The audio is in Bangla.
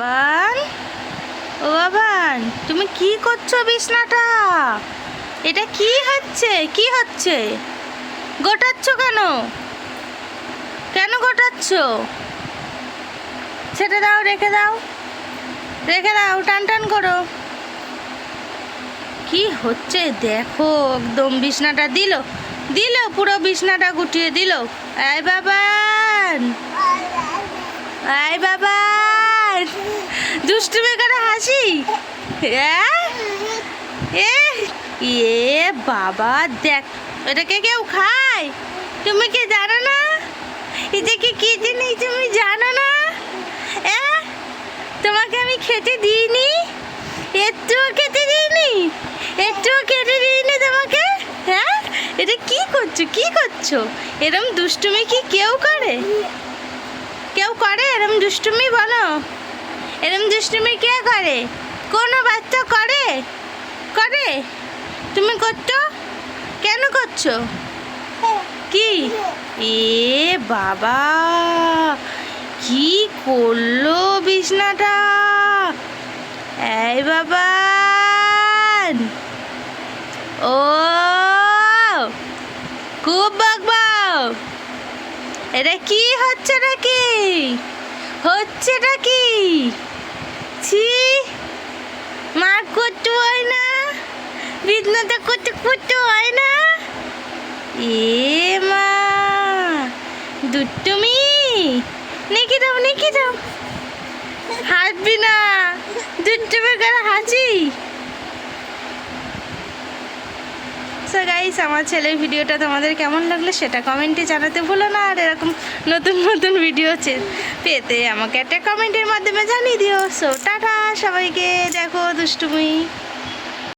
বাবান ও বাবান, তুমি কি করছ বিছনাটা? এটা কি হচ্ছে? কি হচ্ছে? গোটাচ্ছ কেন? কেন গোটাচ্ছ? ছেটে দাও, রেখে দাও। রেখে দাও, টান টান করো। কি হচ্ছে? দেখো, একদম বিছনাটা দিল। দিল, পুরো বিছনাটা গুটিয়ে দিল। আয় বাবান। আয় বাবান। দুষ্টুমি করে হাসি? এ? বাবা, দেখ এটাকে কেউ খায়? তুমি কি জানো না? এটা কি জিনিস তুমি জানো না? তোমাকে আমি খেতে দিইনি? একটুও খেতে দিইনি? একটুও খেতে দিইনি তোমাকে? হ্যাঁ? এটা কি করছ? কি করছ? এরম দুষ্টুমি কি কেউ করে? কেউ করে এরম দুষ্টুমি বলো? এরম দুষ্টুমি কে করে? কোনো বাচ্চা করে? করে? তুমি করছ? কেন করছ? কি? এ বাবা, কি করল বিছনাটা? এই বাবা, ও, খুব বাগবাও এটা কি হচ্ছে নাকি হচ্ছেটা কি? ছি মার করতে হয় না, বিঘ্নতে করতে করতে হয় না। এ মা দুটুমি নেকি দাও নেকি দাও। হাসবি না দুটুমি করে হাসি সো গাইস আমার ছেলের ভিডিওটা তোমাদের কেমন লাগল সেটা কমেন্টে জানাতে ভুলো না। আর এরকম নতুন নতুন ভিডিও পেতে আমাকে একটা কমেন্টের মাধ্যমে জানিয়ে দিও। সো টাটা সবাইকে। দেখো, দুষ্টুমি।